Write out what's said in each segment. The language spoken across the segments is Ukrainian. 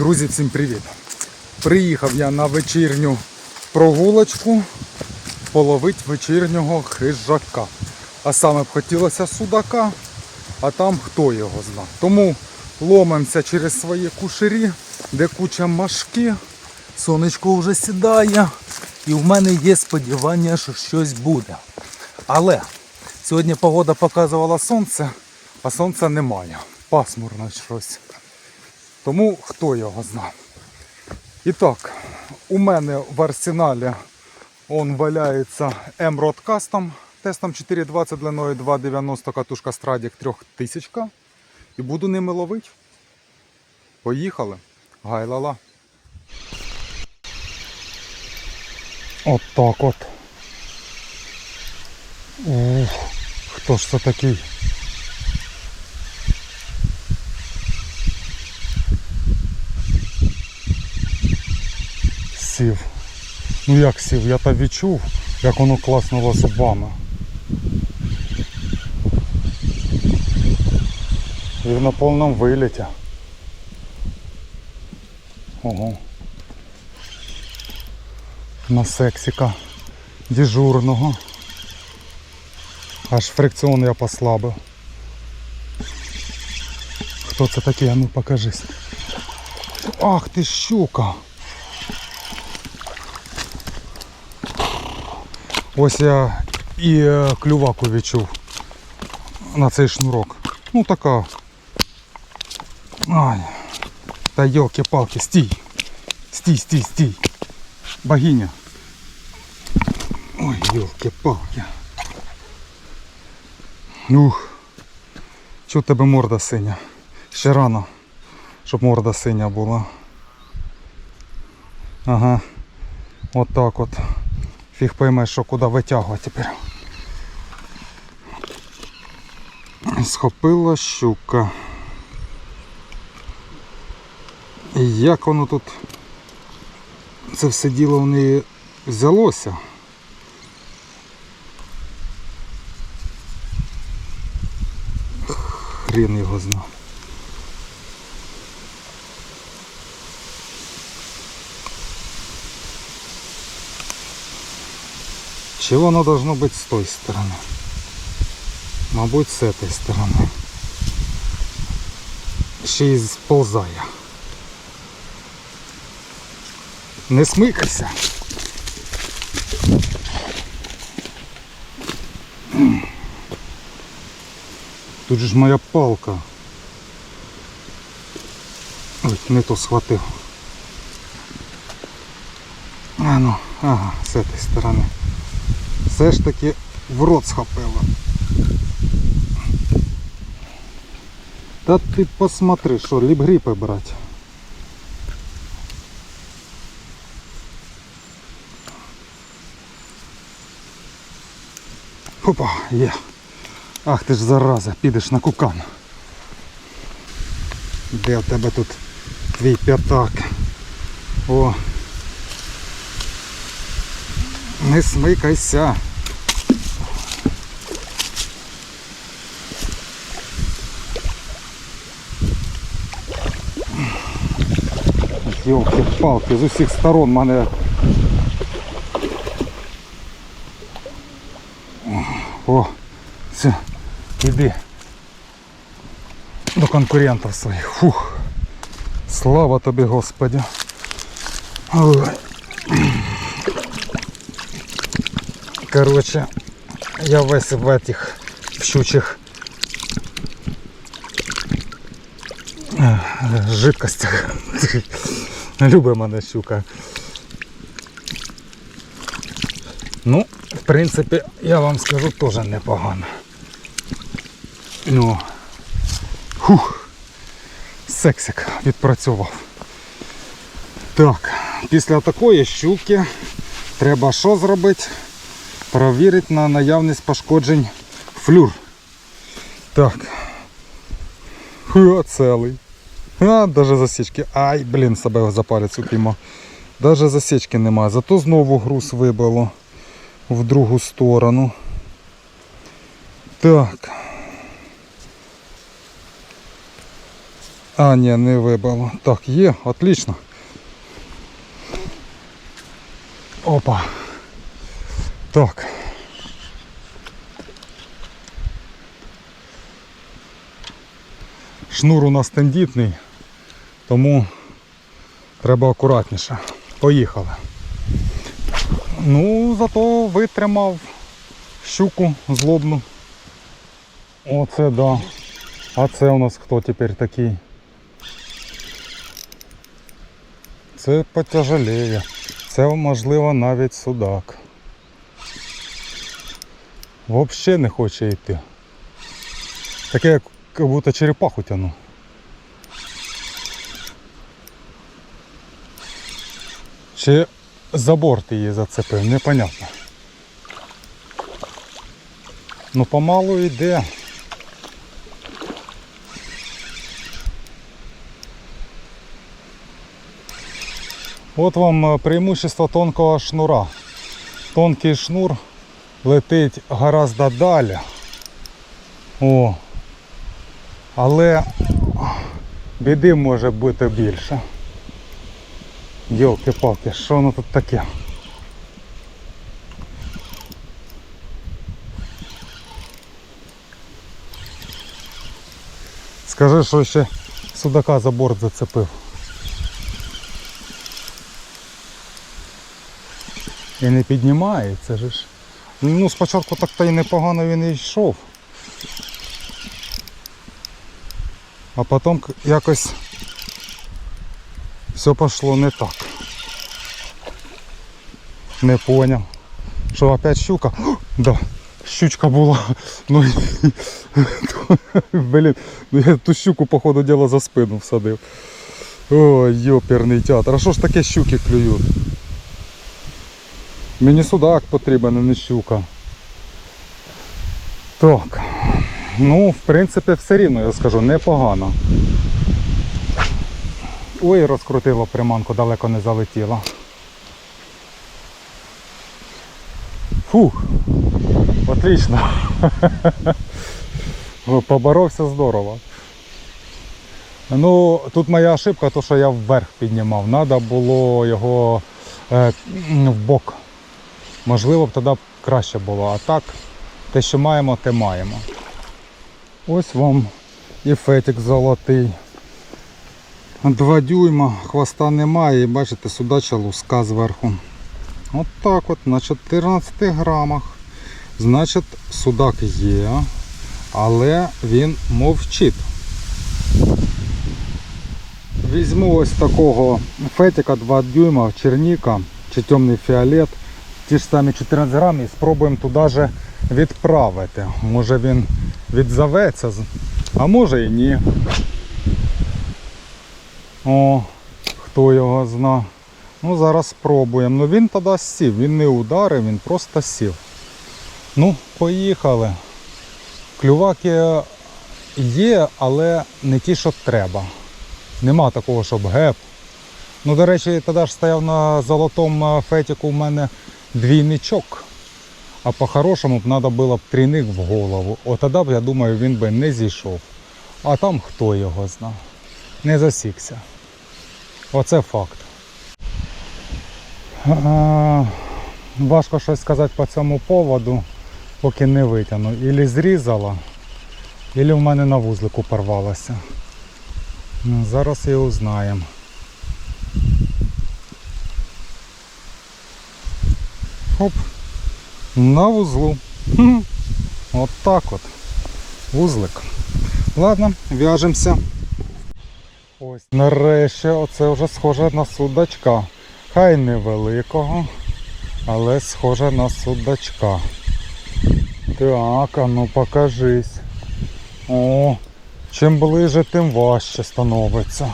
Друзі, всім привіт! Приїхав я на вечірню прогулочку половить вечірнього хижака. А саме б хотілося судака, а там хто його зна. Тому ломимося через свої кушері, де куча машки. Сонечко вже сідає, і в мене є сподівання, що щось буде. Але сьогодні погода показувала сонце, а сонця немає. Пасмурно щось. Тому хто його знає. І так, у мене в арсеналі он валяється M-Rod Custom тестом 420 длиною 290 катушка Stradic 3000. І буду ними ловити. Поїхали. Гайлала. От так от. Ух, хто ж це такий? Сів. Ну як сів, я та відчув, як воно класнуло зубами. І на повному виліті. Ого. На сексіка дежурного. Аж фрикціон я послабив. Хто це такий? А ну покажись. Ах ти щука! Ось я і е, клюваку відчув на цей шнурок. Ну така. Ай. Та йолки-палки, стій. Стій, стій, стій. Богиня. Ой, йолки-палки. Ух. Чого тебе морда синя? Ще рано, щоб морда синя була. Ага. От так от. Фіг поймеш, що куди витягувати тепер. Схопила щука. І як воно тут це все діло в неї взялося? Хрен його знав. Чи воно должно быть с той стороны? Мабуть, з этой сторони. Ще й сползає. Не смикайся. Тут же ж моя палка. Ой, не то схватив. А ну, ага, з этой сторони. Все ж таки в рот схопила. Та ти посмотри, що ліпгріпи брати. Опа, є. Ах ти ж зараза, підеш на кукан. Де в тебе тут твій п'ятак? О. Не смикайся. Йолки-палки, з усіх сторон мене. О, все, іди до конкурентів своїх. Фух. Слава тобі, Господи. Ой. Короче, я весь в этих щучих е, жидкостях. Любить мене щука. Ну, в принципі, я вам скажу теж непогано. Ну, хух, сексик відпрацював. Так, після такої щуки треба що зробити? Провірити на наявність пошкоджень флюр. Так. Ха, целый. А, даже засічки. Ай, блін, себе за палець упіймав. Даже засічки немає. Зато знову груз вибило в другу сторону. Так. А, ні, не вибило. Так, є, отлично. Опа. Так. Шнур у нас тендітний, тому треба акуратніше. Поїхали. Ну, зато витримав щуку злобну. Оце да. А це у нас хто тепер такий? Це потяжеліє. Це можливо навіть судак. Взагалі не хоче йти. Таке, як будто черепаху тяну. Чи за борт її зацепив, непонятно. Ну помалу йде. От вам е, преимущество тонкого шнура. Тонкий шнур летить гораздо далі. О. Але біди може бути більше. Йолки-палки, що воно тут таке? Скажи, що ще судака за борт зацепив. І не піднімається же ж. Ну, спочатку так то й непогано він йшов. А потім якось все пішло не так. Не поняв. Що опять щука? О, да, щучка була. Ну, блін, ну я ту щуку, походу діла, за спину всадив. Ой, йоперний театр. А що ж таке щуки клюють? Мені судак потрібен, а не щука. Так. Ну, в принципі, все рівно, я скажу, непогано. Ой, розкрутило приманку, далеко не залетіло. Фух, отлично. Поборовся здорово. Ну, тут моя ошибка, то що я вверх піднімав. Треба було його е, в бок. Можливо, б тоді краще було. А так, те, що маємо, те маємо. Ось вам і фетик золотий. Два дюйма, хвоста немає і бачите, судача луска зверху. От так от на 14 грамах. Значить, судак є, але він мовчить. Візьму ось такого фетика 2 дюйма, черніка чи темний фіолет. Ті ж самі 14 грам і спробуємо туди же відправити. Може він відзоветься, а може і ні. О, хто його зна. Ну зараз спробуємо. Ну він тоді сів, він не ударив, він просто сів. Ну, поїхали. Клюваки є, але не ті, що треба. Нема такого, щоб геп. Ну, до речі, тоді ж стояв на золотому е, фетіку у мене двійничок. А по-хорошому б треба було б трійник в голову. От тоді б, я думаю, він би не зійшов. А там хто його знав. Не засікся. Оце факт. А, важко щось сказати по цьому поводу, поки не витягну. Ілі зрізала, ілі в мене на вузлику порвалося. Ну, Зараз і узнаємо. Хоп. На вузлу. Хм. Так от. Вузлик. Ладно, в'яжемося. Ось нарешті оце вже схоже на судачка. Хай невеликого, але схоже на судачка. Так, а ну покажись. О, чим ближе, тим важче становиться.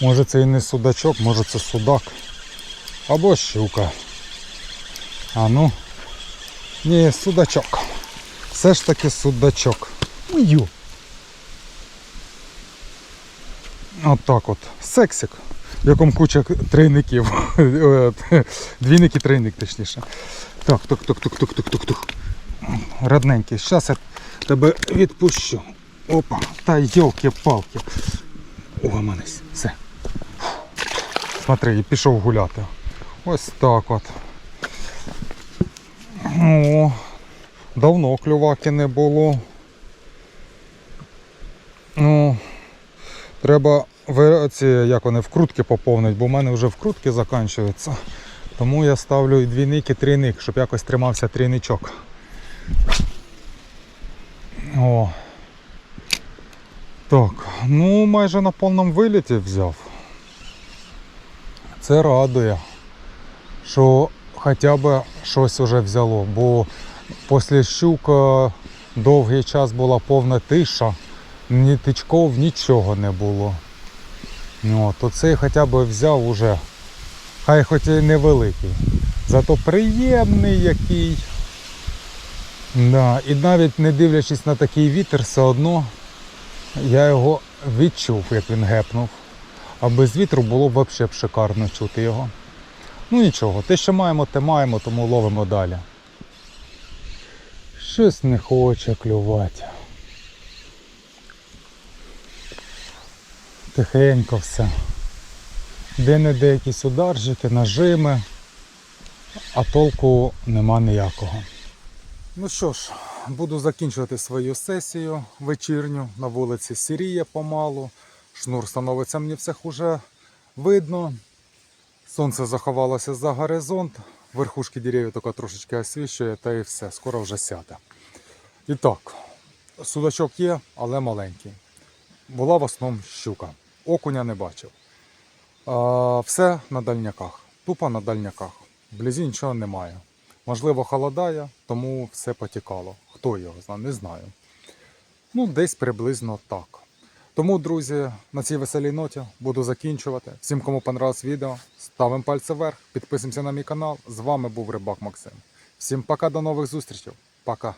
Може це і не судачок, може це судак. Або щука. А ну. Ні, судачок. Все ж таки судачок. Ую. Так от. Сексик. В якому куча тройників. Двійник і тройник точніше. Так, тук, тук, тук, тук, тук, тук, тук. Родненький, зараз я тебе відпущу. Опа, та йолки-палки. Угомонись, все. Смотри, і пішов гуляти. Ось так от. О, давно клюваки не було. Ну, треба ці, як вони, вкрутки поповнити, бо в мене вже вкрутки закінчуються. Тому я ставлю і двійник, і трійник, щоб якось тримався трійничок. О. Так, ну майже на повному виліті взяв. Це радує, що хоча б щось вже взяло, бо після щука довгий час була повна тиша, ні тичков, нічого не було. Ну, то цей хоча б взяв уже, хай хоч і невеликий. Зато приємний який. Да, і навіть не дивлячись на такий вітер, все одно я його відчув, як він гепнув. А без вітру було б взагалі шикарно чути його. Ну нічого, те, що маємо, те маємо, тому ловимо далі. Щось не хоче клювати. Тихенько все. Де-не-де якісь ударжики, нажими, а толку нема ніякого. Ну що ж, буду закінчувати свою сесію вечірню. На вулиці сіріє помалу. Шнур становиться мені всіх уже видно. Сонце заховалося за горизонт. Верхушки деревів тільки трошечки освіщує, та і все, скоро вже сяде. І так, судачок є, але маленький. Була в основному щука. Окуня не бачив. А, все на дальняках. Тупо на дальняках. Вблизі нічого немає. Можливо, холодає, тому все потікало. Хто його знає, не знаю. Ну, десь приблизно так. Тому, друзі, на цій веселій ноті буду закінчувати. Всім, кому понравилось відео, ставимо пальці вверх, підписуємося на мій канал. З вами був Рибак Максим. Всім пока, до нових зустрічей. Пока.